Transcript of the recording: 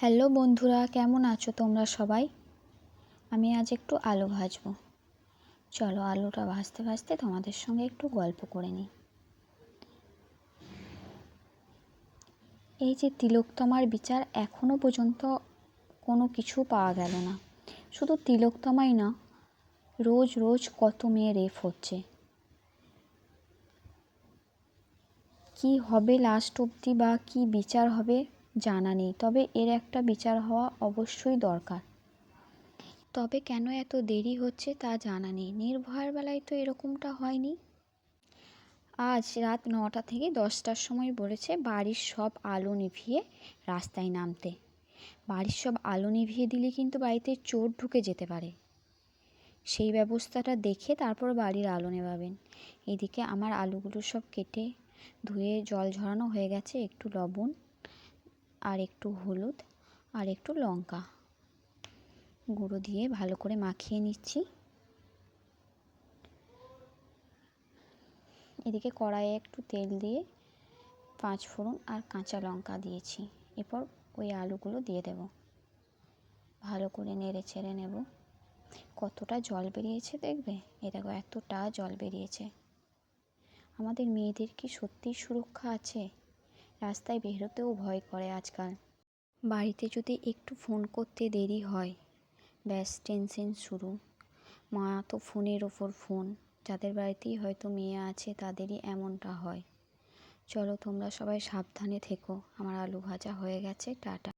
Hello বন্ধুরা, কেমন আছো তোমরা সবাই? আমি আজ একটু আলু ভাজবো। চলো আলুটা ভাজতে ভাজতে তোমাদের সঙ্গে একটু গল্প করে নিই। এই যে তিলোত্তমার বিচার এখনও পর্যন্ত কোনো কিছু পাওয়া গেল না। শুধু তিলোত্তমাই না, রোজ রোজ কত মেয়ে রেপ হচ্ছে। কি হবে লাস্ট অবধি বা কি বিচার হবে? জানা নেই, তবে এর একটা বিচার হওয়া অবশ্যই দরকার। তবে কেন এত দেরি হচ্ছে তা জানা নেই। নির্ভয়ার বেলায় তো এরকমটা হয়নি। আজ রাত নটা থেকে দশটার সময় বলেছে, বাড়ির সব আলো নিভিয়ে রাস্তায় নামতে। বাড়ির সব আলো নিভিয়ে দিলে কিন্তু বাড়িতে চোর ঢুকে যেতে পারে। সেই ব্যবস্থাটা দেখে তারপর বাড়ির আলো নেভাবেন। এদিকে আমার আলুগুলো সব কেটে ধুয়ে জল ঝরানো হয়ে গেছে, একটু লবণ। আর একটু হলুদ আর একটু লঙ্কা। গুঁড়ো দিয়ে ভালো করে মাখিয়ে নিচ্ছি। এদিকে কড়াইয়ে একটু তেল দিয়ে পাঁচ ফোড়ন আর কাঁচা লঙ্কা দিয়েছি। এরপর ওই আলুগুলো দিয়ে দেব। ভালো করে নেড়ে ছেড়ে নেব। কতটা জল বেরিয়েছে দেখবে? এ দেখো, এতটা জল বেরিয়েছে। আমাদের মেয়েদের কি সত্যিই সুরক্ষা আছে? রাস্তায় বেরোতেও ভয় করে আজকাল। বাড়িতে যদি একটু ফোন করতে দেরি হয়, ব্যাস টেনশন শুরু। মা তো ফোনের ওপর ফোন, যাদের বাড়িতেই হয়তো মেয়ে আছে তাদেরই এমনটা হয়। চলো তোমরা সবাই সাবধানে থেকো, আমার আলু ভাজা হয়ে গেছে, টাটা।